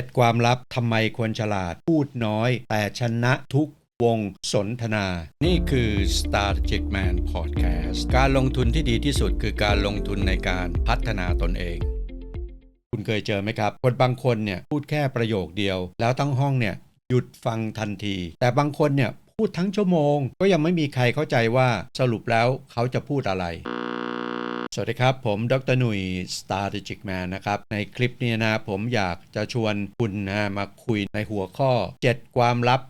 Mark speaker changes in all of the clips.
Speaker 1: 7 ความลับทำไมคนฉลาดพูดน้อย แต่ชนะทุกวงสนทนา นี่คือ Strategic Man Podcast การลงทุนที่ดีที่สุดคือการลงทุนในการพัฒนาตนเอง คุณเคยเจอไหมครับ คนบางคนเนี่ยพูดแค่ประโยคเดียว แล้วทั้งห้องเนี่ยหยุดฟังทันที แต่บางคนเนี่ยพูดทั้งชั่วโมง ก็ยังไม่มีใครเข้าใจว่าสรุปแล้วเขาจะพูดอะไร สวัสดีครับ ผมดรหนุ่ย Strategic Man นะครับ ในคลิปนี้นะผมอยากจะชวนคุณนะมาคุยในหัวข้อ 7 ความลับ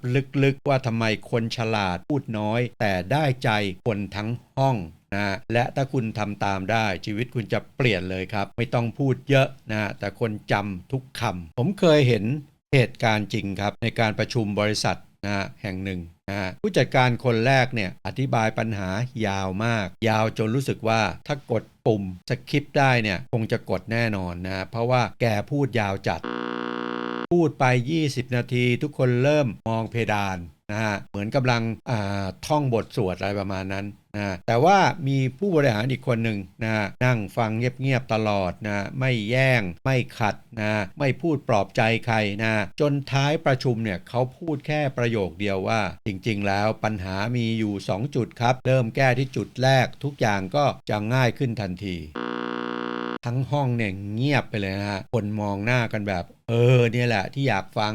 Speaker 1: ลึกๆ ว่าทำไมคนฉลาดพูดน้อย แต่ได้ใจคนทั้งห้องนะและถ้าคุณทำตามได้ชีวิตคุณจะเปลี่ยนเลยครับ ไม่ต้องพูดเยอะนะแต่คนจำทุกคำผมเคยเห็นเหตุการณ์จริงครับ ในการประชุมบริษัท นะแห่งหนึ่งนะฮะผู้จัดการคนแรกเนี่ยอธิบายปัญหายาวมาก ยาวจนรู้สึกว่าถ้ากดปุ่มสคริปต์ได้เนี่ยคงจะกดแน่นอนนะเพราะว่าแกพูดยาวจัด พูดไป 20 นาทีทุกคนเริ่มมองเพดานนะฮะเหมือนกำลังท่องบทสวดอะไรประมาณนั้น นะแต่ว่ามีผู้บริหารอีกคนหนึ่งนะนั่งฟังเงียบๆตลอดนะไม่แย่งไม่ขัดนะไม่พูดปลอบใจใครนะจนท้ายประชุมเนี่ยเขาพูดแค่ประโยคเดียวว่า จริงๆ แล้วปัญหามีอยู่ 2 จุดครับ เริ่มแก้ที่จุดแรกทุกอย่างก็จะง่ายขึ้นทันที ทั้งห้องเนี่ยเงียบไปเลยนะฮะคนมองหน้ากันแบบ เออเนี่ยแหละที่อยากฟัง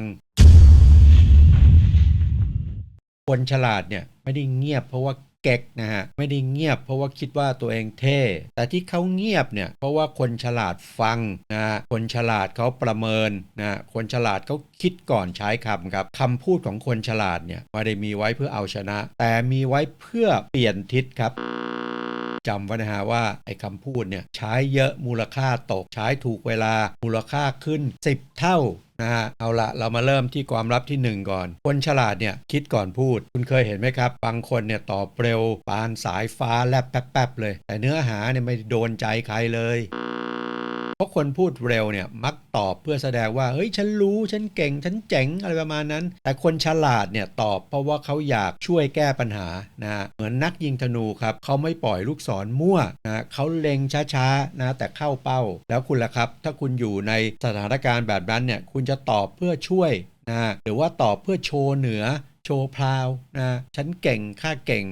Speaker 1: คนฉลาดเนี่ยไม่ได้เงียบเพราะว่า เก๊กนะฮะไม่ได้เงียบเพราะว่าคิดว่าตัวเองเท่ แต่ที่เขาเงียบเนี่ยเพราะว่าคนฉลาดฟังนะฮะคนฉลาดเขาประเมินนะคนฉลาดเขาคิดก่อนใช้คำครับคำพูดของคนฉลาดเนี่ยไม่ได้มีไว้เพื่อเอาชนะ แต่มีไว้เพื่อเปลี่ยนทิศครับ จำไว้นะฮะว่าไอ้คำพูดเนี่ยใช้เยอะมูลค่าตกใช้ถูกเวลามูลค่าขึ้น 10 เท่านะฮะเอาละเรามาเริ่มที่ความลับที่ 1 ก่อน คนฉลาดเนี่ยคิดก่อนพูด คุณเคยเห็นไหมครับ บางคนเนี่ยตอบเร็วปานสายฟ้าแลบแป๊บๆเลย แต่เนื้อหาเนี่ยไม่โดนใจใครเลย เพราะคนพูดเร็วเนี่ยมักตอบเพื่อแสดงว่าเฮ้ยฉันรู้ฉันเก่งฉันเจ๋งอะไรประมาณนั้น แต่คนฉลาดเนี่ยตอบเพราะว่าเขาอยากช่วยแก้ปัญหานะเหมือนนักยิงธนูครับเขาไม่ปล่อยลูกศรมั่วนะเขาเล็งช้าๆนะแต่เข้าเป้า แล้วคุณล่ะครับ ถ้าคุณอยู่ในสถานการณ์แบบนั้นเนี่ยคุณจะตอบเพื่อช่วยนะหรือว่าตอบเพื่อโชว์เหนือโชว์พราวนะฉันเก่งข้าเก่ง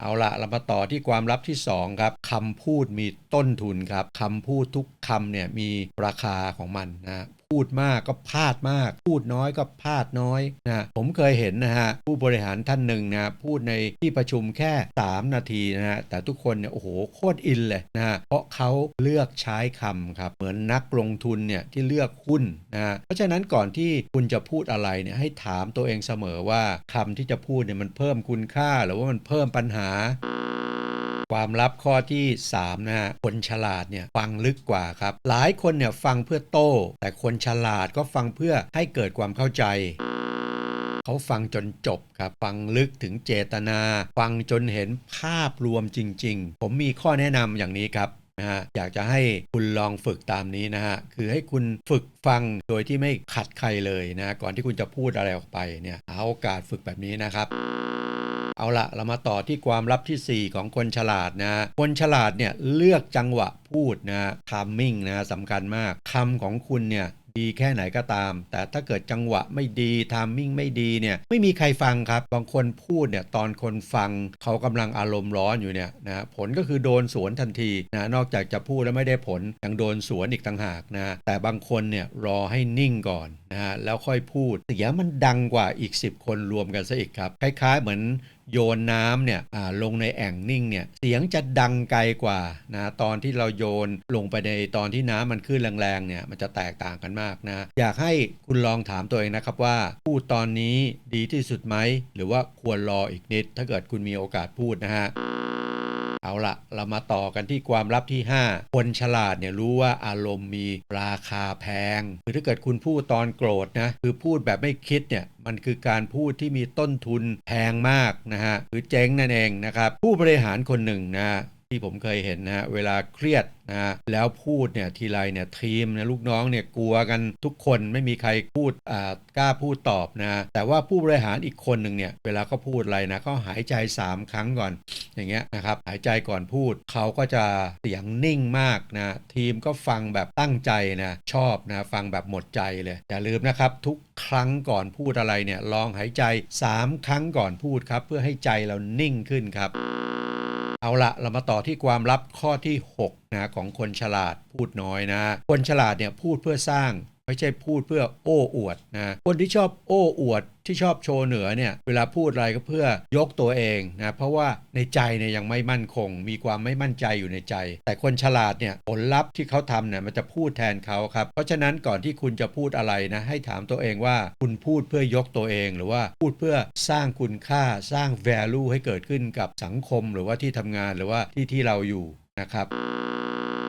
Speaker 1: เอาละเรามาต่อที่ความลับที่ 2 ครับคำพูดมีต้นทุนครับคำพูดทุกคำเนี่ยมีราคาของมันนะ พูดมากก็พลาดมาก พูดน้อยก็พลาดน้อยนะผมเคยเห็นนะฮะผู้บริหารท่านหนึ่งนะพูดในที่ประชุมแค่ 3 นาทีนะฮะแต่ทุกคนเนี่ยโอ้โหโคตรอินเลยนะฮะเพราะเขาเลือกใช้คำครับเหมือนนักลงทุนเนี่ยที่เลือกหุ้นนะฮะเพราะฉะนั้นก่อนที่คุณจะพูดอะไรเนี่ยให้ถามตัวเองเสมอว่าคำที่จะพูดเนี่ยมันเพิ่มคุณค่าหรือว่ามันเพิ่มปัญหา ความลับข้อที่ 3 นะฮะคนฉลาดเนี่ยฟังลึกกว่าครับ หลายคนเนี่ยฟังเพื่อโต้ แต่คนฉลาดก็ฟังเพื่อให้เกิดความเข้าใจเขาฟังจนจบครับ ฟังลึกถึงเจตนา ฟังจนเห็นภาพรวมจริง ๆ ผมมีข้อแนะนำอย่างนี้ครับนะฮะอยากจะให้คุณลองฝึกตามนี้นะฮะคือให้คุณฝึกฟังโดยที่ไม่ขัดใครเลยนะก่อนที่คุณจะพูดอะไรออกไปเนี่ยหาโอกาสฝึกแบบนี้นะครับ เอาละเรามาต่อที่ความลับทีสี่ 4 ของคนฉลาดนะ คนฉลาดเนี่ยเลือกจังหวะพูดนะทามมิ่งนะสำคัญมากคำของคุณเนี่ยดีแค่ไหนก็ตาม แต่ถ้าเกิดจังหวะไม่ดีทามมิ่งไม่ดีเนี่ยไม่มีใครฟังครับ บางคนพูดเนี่ยตอนคนฟังเขากำลังอารมณ์ร้อนอยู่เนี่ยนะผลก็คือโดนสวนทันทีนะนอกจากจะพูดแล้วไม่ได้ผลยังโดนสวนอีกต่างหากนะแต่บางคนเนี่ยรอให้นิ่งก่อนนะแล้วค่อยพูดเสียมันดังกว่าอีก 10 คนรวมกันซะอีกครับคล้ายๆเหมือน โยนน้ำเนี่ยลงในแอ่งนิ่งเนี่ยเสียงจะดังไกลกว่านะตอนที่เราโยนลงไปในตอนที่น้ำมันขึ้นแรงๆเนี่ยมันจะแตกต่างกันมากนะ อยากให้คุณลองถามตัวเองนะครับว่า พูดตอนนี้ดีที่สุดไหม หรือว่าควรรออีกนิด ถ้าเกิดคุณมีโอกาสพูดนะฮะ เอาละเรามาต่อกันที่ความลับที่ 5 คนฉลาดเนี่ยรู้ว่าอารมณ์มีราคาแพงคือถ้าเกิดคุณพูดตอนโกรธนะคือพูดแบบไม่คิดเนี่ยมันคือการพูดที่มีต้นทุนแพงมากนะฮะคือเจ๊งนั่นเองนะครับผู้บริหารคนหนึ่งนะ ที่ผมเคยเห็นนะฮะเวลาเครียดนะฮะแล้วพูดเนี่ยทีไรเนี่ยทีมนี่ยลูกน้องเนี่ยกลัวกันทุกคนไม่มีใครพูดอ่ากล้าพูดตอบนะแต่ว่าผู้บริหารอีกคนหนึ่งเนี่ยเวลาเขาพูดอะไรนะเขาหายใจ 3 ครั้งก่อนอย่างเงี้ยนะครับหายใจก่อนพูดเขาก็จะเสียงนิ่งมากนะทีมก็ฟังแบบตั้งใจนะชอบนะฟังแบบหมดใจเลยอย่าลืมนะครับทุกครั้งก่อนพูดอะไรเนี่ยลองหายใจ 3 ครั้งก่อนพูดครับ เพื่อให้ใจเรานิ่งขึ้นครับ เอาละเรามาต่อที่ความลับข้อที่6นะของคนฉลาดพูดน้อยนะ คนฉลาดเนี่ยพูดเพื่อสร้าง ไม่ใช่พูดเพื่อโอ้อวดนะคนที่ชอบโอ้อวดที่ชอบโชว์เหนือเนี่ยเวลาพูดอะไรก็เพื่อยกตัวเองนะเพราะว่าในใจเนี่ยยังไม่มั่นคง มีความไม่มั่นใจอยู่ในใจ แต่คนฉลาดเนี่ยผลลัพธ์ที่เขาทำเนี่ยมันจะพูดแทนเขาครับ เพราะฉะนั้นก่อนที่คุณจะพูดอะไรนะให้ถามตัวเองว่าคุณพูดเพื่อยกตัวเองหรือว่าพูดเพื่อสร้างคุณค่าสร้าง value ให้เกิดขึ้นกับสังคม หรือว่าที่ทำงานหรือว่าที่ที่เราอยู่นะครับ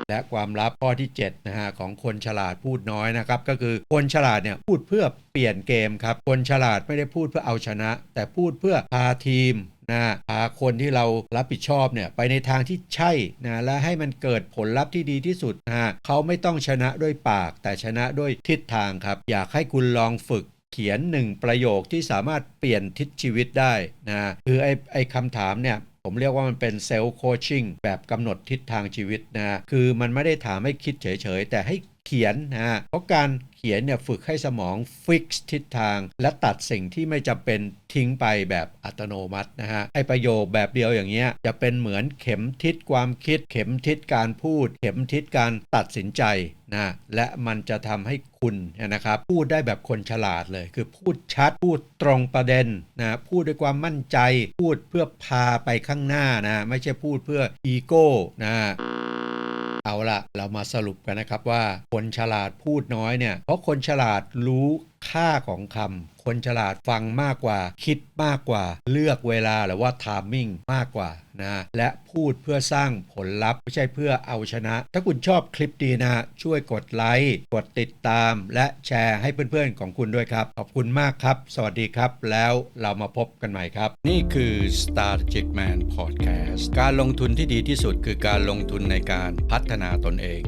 Speaker 1: และความลับข้อที่7นะฮะของคนฉลาดพูดน้อยนะครับก็คือคนฉลาดเนี่ยพูดเพื่อเปลี่ยนเกมครับคนฉลาดไม่ได้พูดเพื่อเอาชนะ แต่พูดเพื่อพาทีมนะพาคนที่เรารับผิดชอบเนี่ยไปในทางที่ใช่นะและให้มันเกิดผลลัพธ์ที่ดีที่สุดนะเขาไม่ต้องชนะด้วยปาก แต่ชนะด้วยทิศทางครับ อยากให้คุณลองฝึกเขียนหนึ่งประโยคที่สามารถเปลี่ยนทิศชีวิตได้นะคือไอ้ไอ้คำถามเนี่ย ผมเรียกว่ามันเป็นเซลล์โคชชิ่งแบบกำหนดทิศทางชีวิตนะฮะคือมันไม่ได้ถามให้คิดเฉยๆ แต่ให้ เขียนนะฮะเพราะการเขียนเนี่ยฝึกให้สมองฟิกทิศทาง และตัดสิ่งที่ไม่จำเป็นทิ้งไปแบบอัตโนมัตินะฮะไอประโยคแบบเดียวอย่างเงี้ยจะเป็นเหมือนเข็มทิศความคิด เข็มทิศการพูด เข็มทิศการตัดสินใจนะและมันจะทำให้คุณเนี่ยนะครับพูดได้แบบคนฉลาดเลย คือพูดชัดพูดตรงประเด็นนะพูดด้วยความมั่นใจ พูดเพื่อพาไปข้างหน้านะไม่ใช่พูดเพื่ออีโก้นะ เอาละเรามาสรุปกันนะครับว่าคนฉลาดพูดน้อยเนี่ย เพราะคนฉลาดรู้ ค่าของคำคนฉลาดฟังมากกว่า คิดมากกว่า เลือกเวลาหรือว่าทามมิ่งมากกว่านะและพูดเพื่อสร้างผลลัพธ์ไม่ใช่เพื่อเอาชนะ ถ้าคุณชอบคลิปดีนะ ช่วยกดไลค์ กดติดตาม และแชร์ให้เพื่อนๆของคุณด้วยครับ ขอบคุณมากครับ สวัสดีครับ แล้วเรามาพบกันใหม่ครับ นี่คือ Strategic Man Podcast การลงทุนที่ดีที่สุดคือการลงทุนในการพัฒนาตนเอง